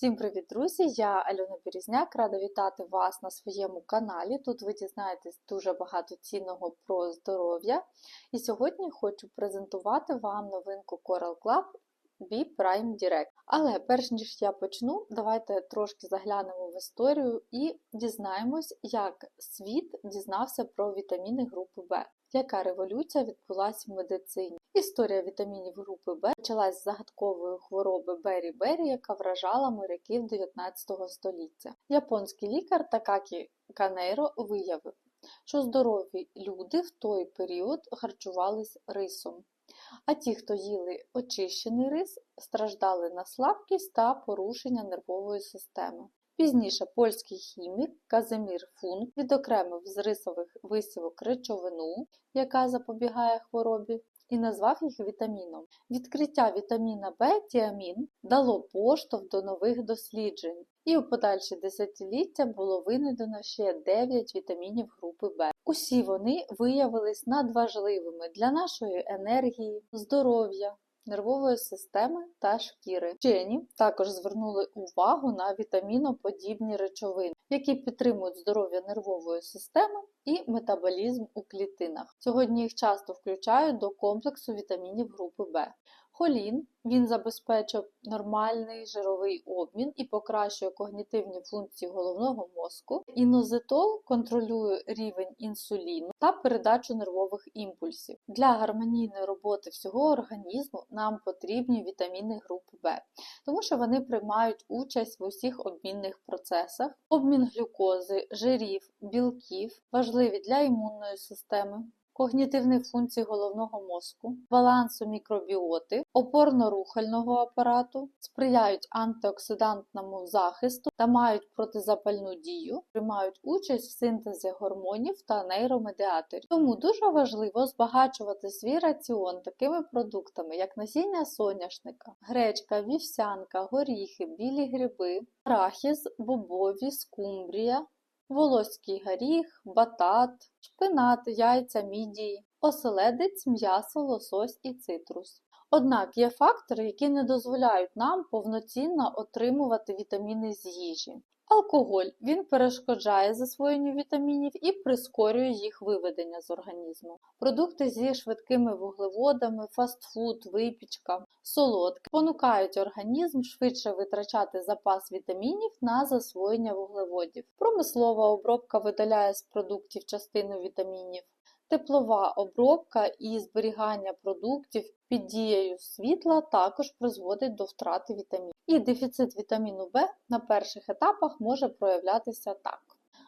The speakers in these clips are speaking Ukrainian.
Всім привіт, друзі! Я Альона Березняк, рада вітати вас на своєму каналі. Тут ви дізнаєтесь дуже багато цінного про здоров'я. І сьогодні хочу презентувати вам новинку Coral Club B Prime Direct. Але перш ніж я почну, давайте трошки заглянемо в історію і дізнаємось, як світ дізнався про вітаміни групи В. Яка революція відбулася в медицині? Історія вітамінів групи Б почалась з загадкової хвороби Бері Бері, яка вражала моряків 19 століття. Японський лікар Такакі Канейро виявив, що здорові люди в той період харчувались рисом. А ті, хто їли очищений рис, страждали на слабкість та порушення нервової системи. Пізніше польський хімік Казимір Функ відокремив з рисових висівок речовину, яка запобігає хворобі, і назвав їх вітаміном. Відкриття вітаміна В тіамін дало поштовх до нових досліджень, і у подальші десятиліття було винайдено ще 9 вітамінів групи В. Усі вони виявились надважливими для нашої енергії, здоров'я, нервової системи та шкіри. Вчені також звернули увагу на вітаміноподібні речовини, які підтримують здоров'я нервової системи і метаболізм у клітинах. Сьогодні їх часто включають до комплексу вітамінів групи В. Холін він забезпечує нормальний жировий обмін і покращує когнітивні функції головного мозку. Інозетол контролює рівень інсуліну та передачу нервових імпульсів. Для гармонійної роботи всього організму нам потрібні вітаміни групи В, тому що вони приймають участь в усіх обмінних процесах. Обмін глюкози, жирів, білків важливі для імунної системи когнітивних функцій головного мозку, балансу мікробіоти, опорно-рухального апарату, сприяють антиоксидантному захисту та мають протизапальну дію, приймають участь в синтезі гормонів та нейромедіаторів. Тому дуже важливо збагачувати свій раціон такими продуктами, як насіння соняшника, гречка, вівсянка, горіхи, білі гриби, арахіс, бобові, скумбрія волоський горіх, батат, шпинат, яйця, мідії, оселедець, м'ясо, лосось і цитрус. Однак є фактори, які не дозволяють нам повноцінно отримувати вітаміни з їжі. Алкоголь він перешкоджає засвоєнню вітамінів і прискорює їх виведення з організму. Продукти зі швидкими вуглеводами, фастфуд, випічка, солодкі понукають організм швидше витрачати запас вітамінів на засвоєння вуглеводів. Промислова обробка видаляє з продуктів частину вітамінів. Теплова обробка і зберігання продуктів під дією світла також призводить до втрати вітамінів. І дефіцит вітаміну В на перших етапах може проявлятися так.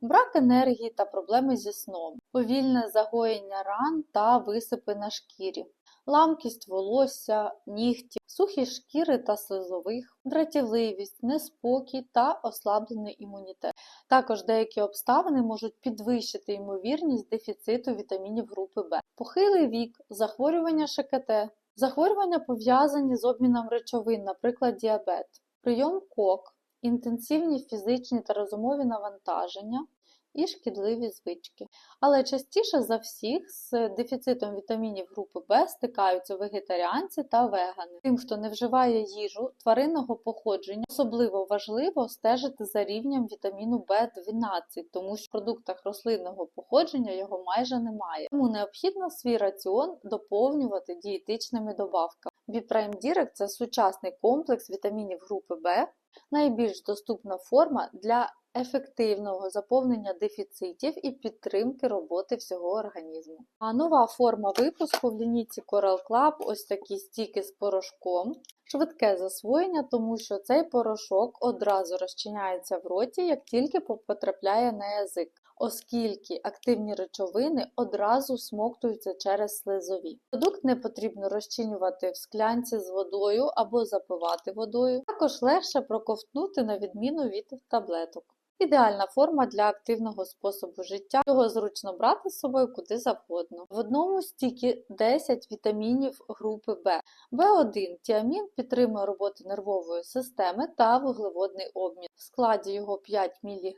Брак енергії та проблеми зі сном, повільне загоєння ран та висипи на шкірі, ламкість волосся, нігті, сухі шкіри та слизових, дратівливість, неспокій та ослаблений імунітет. Також деякі обставини можуть підвищити ймовірність дефіциту вітамінів групи В, похилий вік, захворювання ШКТ, захворювання пов'язані з обміном речовин, наприклад, діабет, прийом кок, інтенсивні фізичні та розумові навантаження, і шкідливі звички. Але частіше за всіх з дефіцитом вітамінів групи В стикаються вегетаріанці та вегани. Тим, хто не вживає їжу тваринного походження, особливо важливо стежити за рівнем вітаміну В12, тому що в продуктах рослинного походження його майже немає. Тому необхідно свій раціон доповнювати дієтичними добавками. B-Prime Direct – це сучасний комплекс вітамінів групи В, найбільш доступна форма для ефективного заповнення дефіцитів і підтримки роботи всього організму. А нова форма випуску в лінійці Coral Club ось такі стіки з порошком. Швидке засвоєння, тому що цей порошок одразу розчиняється в роті, як тільки потрапляє на язик, оскільки активні речовини одразу смоктуються через слизові. Продукт не потрібно розчинювати в склянці з водою або запивати водою, також легше проковтнути на відміну від таблеток. Ідеальна форма для активного способу життя. Його зручно брати з собою куди завгодно. В одному стікі 10 вітамінів групи В. В1 тіамін підтримує роботу нервової системи та вуглеводний обмін. В складі його 5 мг,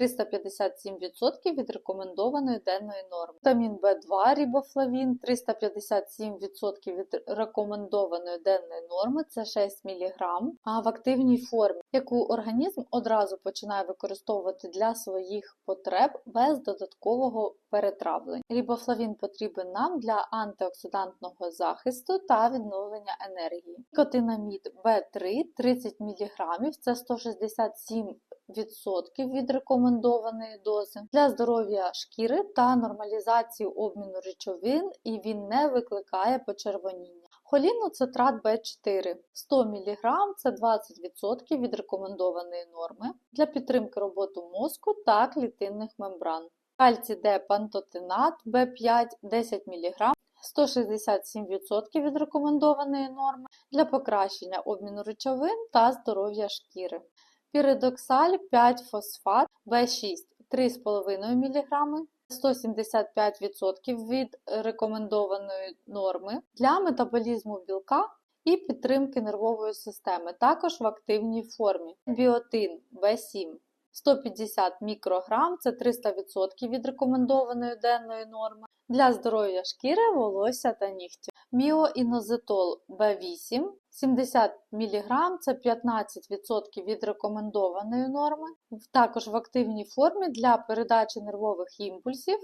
357% від рекомендованої денної норми. Вітамін В2 рібофлавін 357% від рекомендованої денної норми це 6 мг, а в активній формі, яку організм одразу починає використовувати для своїх потреб без додаткового перетравлення. Рибофлавін потрібен нам для антиоксидантного захисту та відновлення енергії. Никотинамід В3 30 мг це 167 відсотків від рекомендованої дози для здоров'я шкіри та нормалізації обміну речовин, і він не викликає почервоніння. Холіноцитрат В4 100 мг це 20% від рекомендованої норми для підтримки роботи мозку та клітинних мембран. Кальцій Д пантотенат В5 10 мг 167% від рекомендованої норми для покращення обміну речовин та здоров'я шкіри. Піридоксаль 5 фосфат В6 3,5 мг 175% від рекомендованої норми для метаболізму білка і підтримки нервової системи, також в активній формі. Біотин В7 150 мікрограм це 300% від рекомендованої денної норми для здоров'я шкіри, волосся та нігтів. Міоінозитол В8 70 мг це 15% від рекомендованої норми, також в активній формі для передачі нервових імпульсів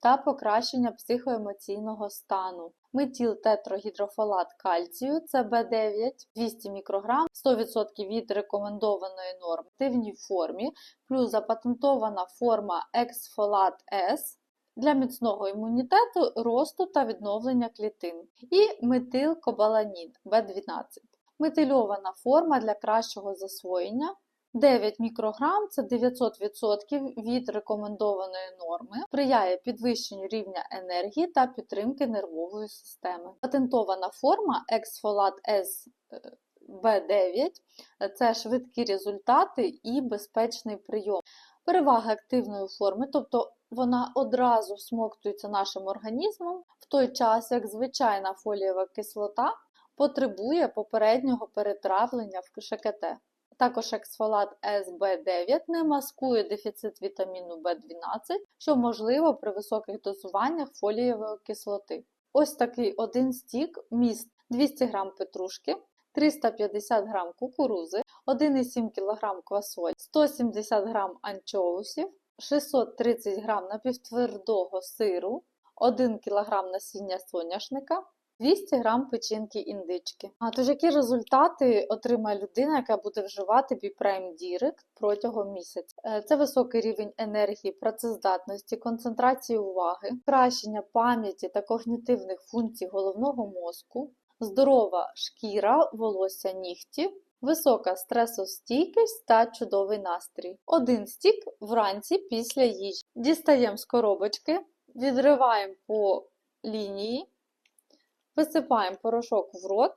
та покращення психоемоційного стану. Метіл тетрагідрофолат кальцію це В9 200 мікрограм 100% від рекомендованої норми в активній формі, плюс запатентована форма ексфолат С для міцного імунітету, росту та відновлення клітин. І метилкобаланін В12. Метильована форма для кращого засвоєння. 9 мікрограм це 900% від рекомендованої норми, сприяє підвищенню рівня енергії та підтримки нервової системи. Патентована форма ексфолат С В9 це швидкі результати і безпечний прийом. Перевага активної форми, тобто вона одразу всмоктується нашим організмом, в той час як звичайна фолієва кислота потребує попереднього перетравлення в ШКТ. Також ексфолат СБ9 не маскує дефіцит вітаміну В12, що можливо при високих дозуваннях фолієвої кислоти. Ось такий один стік міст 200 г петрушки, 350 г кукурузи, 1,7 кг квасоль, 170 г анчоусів, 630 г напівтвердого сиру, 1 кг насіння соняшника, 200 г печінки індички. А тож які результати отримає людина, яка буде вживати Biprime Direct протягом місяця? Е, Це високий рівень енергії, працездатності, концентрації уваги, покращення пам'яті та когнітивних функцій головного мозку, здорова шкіра, волосся нігтів. Висока стресостійкість та чудовий настрій. Один стік вранці після їжі. Дістаємо з коробочки, відриваємо по лінії, висипаємо порошок в рот,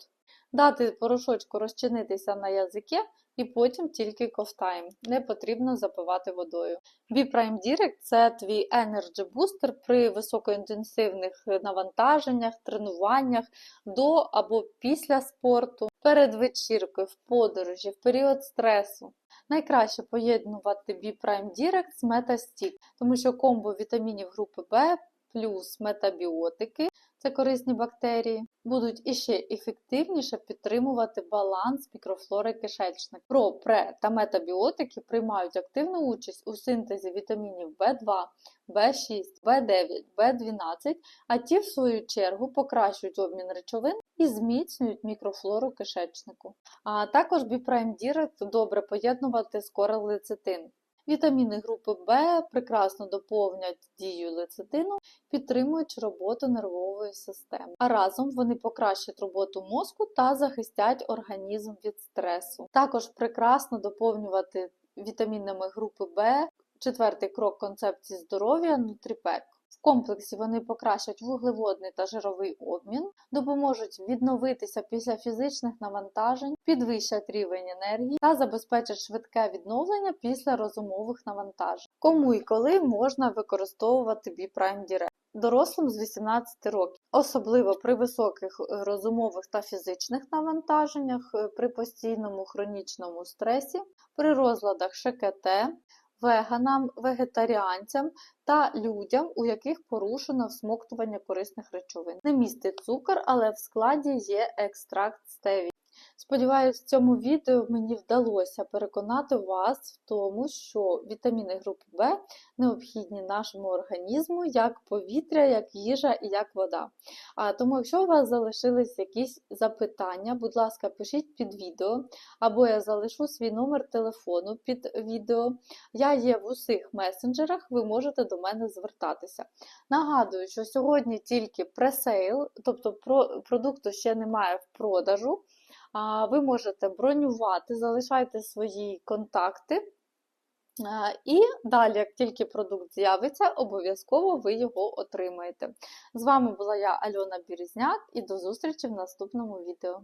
дати порошочку розчинитися на язикі і потім тільки ковтаємо. Не потрібно запивати водою. B-Prime Direct – це твій Energy Booster при високоінтенсивних навантаженнях, тренуваннях до або після спорту, перед вечіркою, в подорожі, в період стресу. Найкраще поєднувати B-Prime Direct з Metastік, тому що комбо вітамінів групи В плюс метабіотики це корисні бактерії, будуть іще ефективніше підтримувати баланс мікрофлори кишечника. Про, пре та метабіотики приймають активну участь у синтезі вітамінів В2, В6, В9, В12, а ті, в свою чергу, покращують обмін речовин і зміцнюють мікрофлору кишечнику. А також Direct добре поєднувати з корелецитин. Вітаміни групи В прекрасно доповнять дію лецитину, підтримують роботу нервової системи, а разом вони покращать роботу мозку та захистять організм від стресу. Також прекрасно доповнювати вітамінами групи В, четвертий крок концепції здоров'я Нутріпек. В комплексі вони покращать вуглеводний та жировий обмін, допоможуть відновитися після фізичних навантажень, підвищать рівень енергії та забезпечать швидке відновлення після розумових навантажень. Кому і коли можна використовувати B-Prime Direct? дорослим з 18 років, особливо при високих е, розумових та фізичних навантаженнях, е, при постійному хронічному стресі, при розладах ШКТ, веганам, вегетаріанцям та людям, у яких порушено всмоктування корисних речовин. Не містить цукор, але в складі є екстракт стеві. Сподіваюсь, в цьому відео мені вдалося переконати вас в тому, що вітаміни групи В необхідні нашому організму як повітря, як їжа і як вода. А тому, якщо у вас залишились якісь запитання, будь ласка, пишіть під відео, або я залишу свій номер телефону під відео. Я є в усіх месенджерах, ви можете до мене звертатися. Нагадую, що сьогодні тільки пресейл, тобто про- продукту ще немає в продажу. Ви можете бронювати, залишайте свої контакти. І далі, як тільки продукт з'явиться, обов'язково ви його отримаєте. З вами була я, Альона Бірізняк, і до зустрічі в наступному відео.